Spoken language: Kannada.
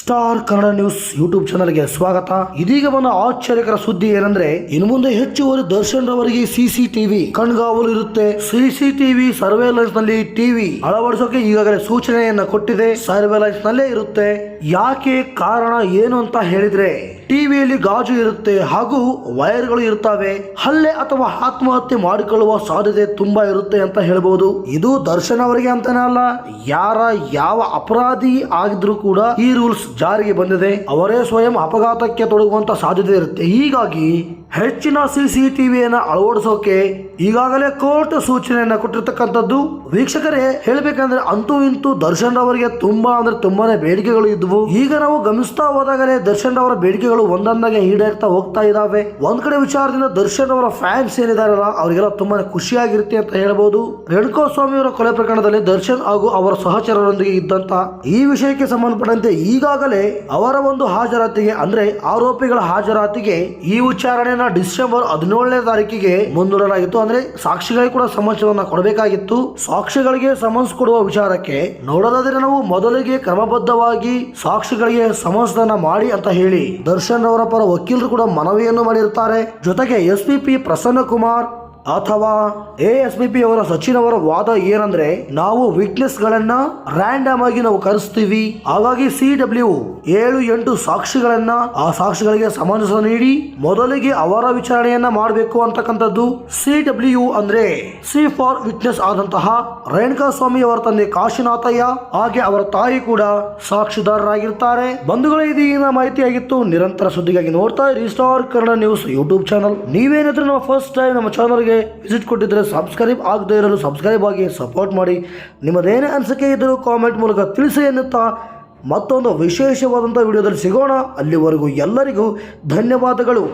ಸ್ಟಾರ್ ಕನ್ನಡ ನ್ಯೂಸ್ ಯೂಟ್ಯೂಬ್ ಚಾನಲ್ಗೆ ಸ್ವಾಗತ. ಇದೀಗ ಬಂದ ಆಶ್ಚರ್ಯಕರ ಸುದ್ದಿ ಏನಂದ್ರೆ, ಇನ್ನು ಮುಂದೆ ಹೆಚ್ಚುವರಿ ದರ್ಶನ್ ರವರಿಗೆ ಸಿಸಿಟಿವಿ ಕಣ್ಗಾವಲು ಇರುತ್ತೆ. ಸಿಸಿಟಿವಿ ಸರ್ವೇಲೆನ್ಸ್ನಲ್ಲಿ ಟಿವಿ ಅಳವಡಿಸೋಕೆ ಈಗಾಗಲೇ ಸೂಚನೆಯನ್ನ ಕೊಟ್ಟಿದೆ. ಸರ್ವೇಲೆನ್ಸ್ ನಲ್ಲೇ ಇರುತ್ತೆ. ಯಾಕೆ ಕಾರಣ ಏನು ಅಂತ ಹೇಳಿದ್ರೆ ಟಿವಿಯಲ್ಲಿ ಗಾಜು ಇರುತ್ತೆ ಹಾಗೂ ವೈರ್ಗಳು ಇರ್ತವೆ. ಹಲ್ಲೆ ಅಥವಾ ಆತ್ಮಹತ್ಯೆ ಮಾಡಿಕೊಳ್ಳುವ ಸಾಧ್ಯತೆ ತುಂಬಾ ಇರುತ್ತೆ ಅಂತ ಹೇಳ್ಬೋದು. ಇದು ದರ್ಶನ್ ಅವರಿಗೆ ಅಂತಾನೆ ಅಲ್ಲ, ಯಾರ ಯಾವ ಅಪರಾಧಿ ಆಗಿದ್ರು ಕೂಡ ಈ ರೂಲ್ಸ್ ಜಾರಿಗೆ ಬಂದಿದೆ. ಅವರೇ ಸ್ವಯಂ ಅಪಘಾತಕ್ಕೆ ತೊಡಗುವಂತ ಸಾಧ್ಯತೆ ಇರುತ್ತೆ. ಹೀಗಾಗಿ ಹೆಚ್ಚಿನ ಸಿಸಿಟಿವಿಯನ್ನು ಅಳವಡಿಸೋಕೆ ಈಗಾಗಲೇ ಕೋರ್ಟ್ ಸೂಚನೆಯನ್ನ ಕೊಟ್ಟಿರ್ತಕ್ಕಂಥದ್ದು. ವೀಕ್ಷಕರೇ, ಹೇಳ್ಬೇಕಂದ್ರೆ ಅಂತೂ ಇಂತೂ ದರ್ಶನ್ ಅವರಿಗೆ ತುಂಬಾ ಅಂದ್ರೆ ತುಂಬಾನೇ ಬೇಡಿಕೆಗಳು ಇದ್ವು. ಈಗ ನಾವು ಗಮನಿಸ್ತಾ ಹೋದಾಗಲೇ ದರ್ಶನ್ ಅವರ ಬೇಡಿಕೆಗಳು ಒಂದೊಂದಾಗೆ ಈಡೇರ್ತಾ ಹೋಗ್ತಾ ಇದಾವೆ. ಒಂದ್ ಕಡೆ ವಿಚಾರದಿಂದ ದರ್ಶನ್ ಅವರ ಫ್ಯಾನ್ಸ್ ಏನಿದಾರಲ್ಲ, ಅವರಿಗೆಲ್ಲ ತುಂಬಾನೇ ಖುಷಿಯಾಗಿರುತ್ತೆ ಅಂತ ಹೇಳ್ಬೋದು. ರೇಣುಕಾ ಸ್ವಾಮಿ ಅವರ ಕೊಲೆ ಪ್ರಕರಣದಲ್ಲಿ ದರ್ಶನ್ ಹಾಗೂ ಅವರ ಸಹಚರರೊಂದಿಗೆ ಇದ್ದಂತ ಈ ವಿಷಯಕ್ಕೆ ಸಂಬಂಧಪಟ್ಟಂತೆ ಈಗಾಗಲೇ ಅವರ ಒಂದು ಹಾಜರಾತಿಗೆ, ಅಂದ್ರೆ ಆರೋಪಿಗಳ ಹಾಜರಾತಿಗೆ ಈ ವಿಚಾರಣೆಯನ್ನ ಡಿಸೆಂಬರ್ ಹದಿನೇಳನೇ ತಾರೀಕಿಗೆ ಮುಂದೂಡಲಾಗಿತ್ತು. ಅಂದ್ರೆ ಸಾಕ್ಷಿಗಳಿಗೆ ಕೂಡ ಸಮನ್ಸವನ್ನ ಕೊಡಬೇಕಾಗಿತ್ತು. ಸಾಕ್ಷಿಗಳಿಗೆ ಸಮನ್ಸ್ ಕೊಡುವ ವಿಚಾರಕ್ಕೆ ನೋಡೋದಾದ್ರೆ ನಾವು ಮೊದಲಿಗೆ ಕ್ರಮಬದ್ಧವಾಗಿ ಸಾಕ್ಷಿಗಳಿಗೆ ಸಮನ್ಸ್ನ ಮಾಡಿ ಅಂತ ಹೇಳಿ ದರ್ಶನ್ ಅವರ ಪರ ವಕೀಲರು ಕೂಡ ಮನವಿಯನ್ನು ಮಾಡಿರುತ್ತಾರೆ. ಜೊತೆಗೆ ಎಸ್ ಪಿ ಪ್ರಸನ್ನ ಕುಮಾರ್ ಅಥವಾ ಎ ಎಸ್ ಪಿ ಪಿ ಅವರ ಸಚಿನ್ ಅವರ ವಾದ ಏನಂದ್ರೆ, ನಾವು ವಿಟ್ನೆಸ್ ಗಳನ್ನ ರ್ಯಾಂಡಮ್ ಆಗಿ ನಾವು ಕರೆಸ್ತೀವಿ. ಹಾಗಾಗಿ ಸಿ ಡಬ್ಲ್ಯೂ ಏಳು ಎಂಟು ಸಾಕ್ಷಿಗಳನ್ನ ಆ ಸಾಕ್ಷಿಗಳಿಗೆ ಸಮಂಜಸ ನೀಡಿ, ಮೊದಲಿಗೆ ಅವರ ವಿಚಾರಣೆಯನ್ನ ಮಾಡಬೇಕು ಅಂತಕ್ಕಂಥದ್ದು ಸಿ ಡಬ್ಲ್ಯೂ ಅಂದ್ರೆ, ಸಿ ಫಾರ್ ವಿಟ್ನೆಸ್ ಆದಂತಹ ರೇಣುಕಾ ಸ್ವಾಮಿ ಅವರ ತಂದೆ ಕಾಶಿನಾಥಯ್ಯ, ಹಾಗೆ ಅವರ ತಾಯಿ ಕೂಡ ಸಾಕ್ಷಿದಾರರಾಗಿರ್ತಾರೆ. ಬಂಧುಗಳ ಇದೀನ ಮಾಹಿತಿಯಾಗಿತ್ತು. ನಿರಂತರ ಸುದ್ದಿಗಾಗಿ ನೋಡ್ತಾ ಇರಿ. Star Kannada news YouTube channel ನೀವೇನಾದ್ರೂ ನಮ್ಮ ಫಸ್ಟ್ ಟೈಮ್ ನಮ್ಮ ಚಾನಲ್ಗೆ ವಿಸಿಟ್ ಕೊಟ್ಟಿದ್ದರೆ ಸಬ್ಸ್ಕ್ರೈಬ್ ಆಗದೇ ಇರಲು ಸಬ್ಸ್ಕ್ರೈಬ್ ಆಗಿ ಸಪೋರ್ಟ್ ಮಾಡಿ. ನಿಮ್ಮದೇನೇ ಅನಿಸಿಕೆ ಇದ್ದರೂ ಕಾಮೆಂಟ್ ಮೂಲಕ ತಿಳಿಸಿ ಎನ್ನುತ್ತಾ ಮತ್ತೊಂದು ವಿಶೇಷವಾದಂಥ ವಿಡಿಯೋದಲ್ಲಿ ಸಿಗೋಣ. ಅಲ್ಲಿವರೆಗೂ ಎಲ್ಲರಿಗೂ ಧನ್ಯವಾದಗಳು.